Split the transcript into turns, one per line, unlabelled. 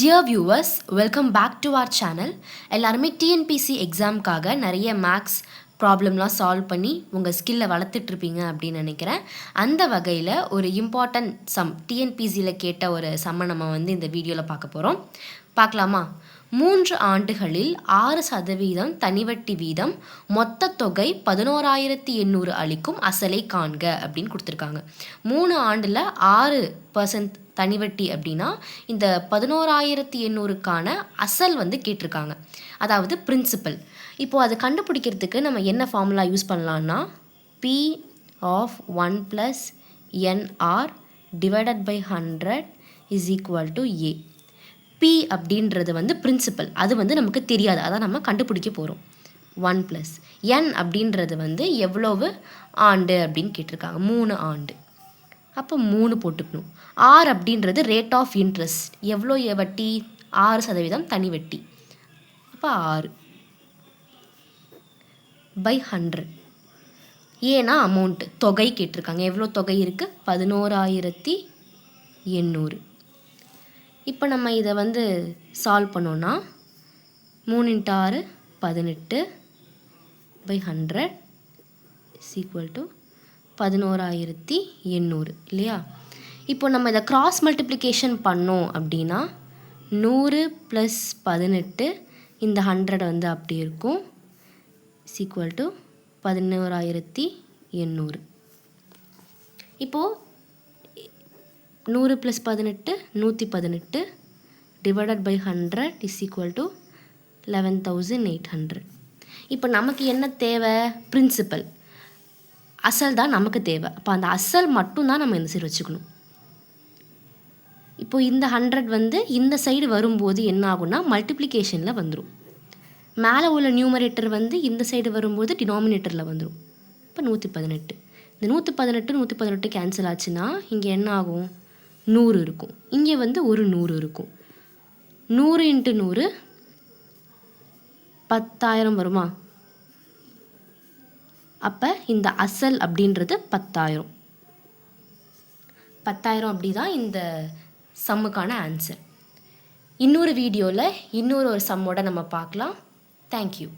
Dear viewers welcome back to our channel எல்லாருமே TNPSC எக்ஸாம்க்காக நிறைய மேக்ஸ் ப்ராப்ளம்லாம் சால்வ் பண்ணி உங்கள் ஸ்கில்லை வளர்த்துட்ருப்பீங்க அப்படின்னு நினைக்கிறேன். அந்த வகையில் ஒரு இம்பார்ட்டன்ட் சம் டிஎன்பிசியில் கேட்ட ஒரு சம்மை நம்ம வந்து இந்த வீடியோவில் பார்க்க போகிறோம் பார்க்கலாமா? மூன்று ஆண்டுகளில் ஆறு சதவீதம் தனிவட்டி வீதம் மொத்த தொகை பதினோராயிரத்தி எண்ணூறு அளிக்கும் அசலை காண்க அப்படின்னு கொடுத்துருக்காங்க. மூணு ஆண்டில் ஆறு பர்சன்ட் தனிவட்டி அப்படின்னா இந்த பதினோராயிரத்தி எண்ணூறுக்கான அசல் வந்து கேட்டிருக்காங்க. அதாவது பிரின்சிபல் இப்போது அதை கண்டுபிடிக்கிறதுக்கு நம்ம என்ன ஃபார்முலா யூஸ் பண்ணலான்னா P of one plus NR divided by hundred is equal to A B அப்படின்றது வந்து பிரின்சிபல் அது வந்து நமக்கு தெரியாது. அதான் நம்ம கண்டுபிடிக்க போகிறோம் ஒன் ப்ளஸ் என் அப்படின்றது வந்து எவ்வளவு ஆண்டு அப்படின்னு கேட்டிருக்காங்க. மூணு ஆண்டு. அப்போ மூணு போட்டுக்கணும். ஆர் அப்படின்றது ரேட் ஆஃப் இன்ட்ரெஸ்ட் எவ்வளோ வட்டி? ஆறு சதவீதம் தனி வட்டி. அப்போ ஆறு. பை ஹண்ட்ரட் ஏன்னா அமௌண்ட்டு தொகை கேட்டிருக்காங்க. எவ்வளோ தொகை இருக்குது பதினோராயிரத்தி எண்ணூறு. இப்போ நம்ம இதை வந்து சால்வ் பண்ணோன்னா மூணு இன்ட்டு ஆறு பதினெட்டு by hundred is equal to பதினோராயிரத்தி எண்ணூறு இல்லையா? இப்போ நம்ம இதை கிராஸ் மல்டிப்ளிகேஷன் பண்ணோம் அப்படின்னா நூறு ப்ளஸ் பதினெட்டு இந்த ஹண்ட்ரட் வந்து அப்படி இருக்கும். சீக்குவல் டு பதினோராயிரத்தி எண்ணூறு. இப்போது நூறு ப்ளஸ் பதினெட்டு நூற்றி பதினெட்டு divided by hundred is equal to eleven thousand eight hundred இப்போ நமக்கு என்ன தேவை? பிரின்சிபல் அசல் தான் நமக்கு தேவை. அப்போ அந்த அசல் மட்டும்தான் நம்ம இந்த சைடு வச்சுக்கணும். இப்போது இந்த ஹண்ட்ரட் வந்து இந்த சைடு வரும்போது என்ன ஆகும்னா மல்டிப்ளிகேஷனில் வந்துடும் மேலே உள்ள நியூமரேட்டர் வந்து இந்த சைடு வரும்போது டினாமினேட்டரில் வந்துடும் இப்போ நூற்றி பதினெட்டு. இந்த நூற்றி பதினெட்டு நூற்றி பதினெட்டு கேன்சல் ஆச்சுன்னா இங்கே என்ன ஆகும்? நூறு இருக்கும். இங்கே வந்து ஒரு நூறு இருக்கும். நூறு இன்ட்டு நூறு பத்தாயிரம் வருமா? அப்போ இந்த அசல் அப்படின்றது பத்தாயிரம். பத்தாயிரம் அப்படி தான் இந்த சம்முக்கான ஆன்சர் இன்னொரு வீடியோவில் இன்னொரு ஒரு சம்மோட நம்ம பார்க்கலாம். தேங்க்யூ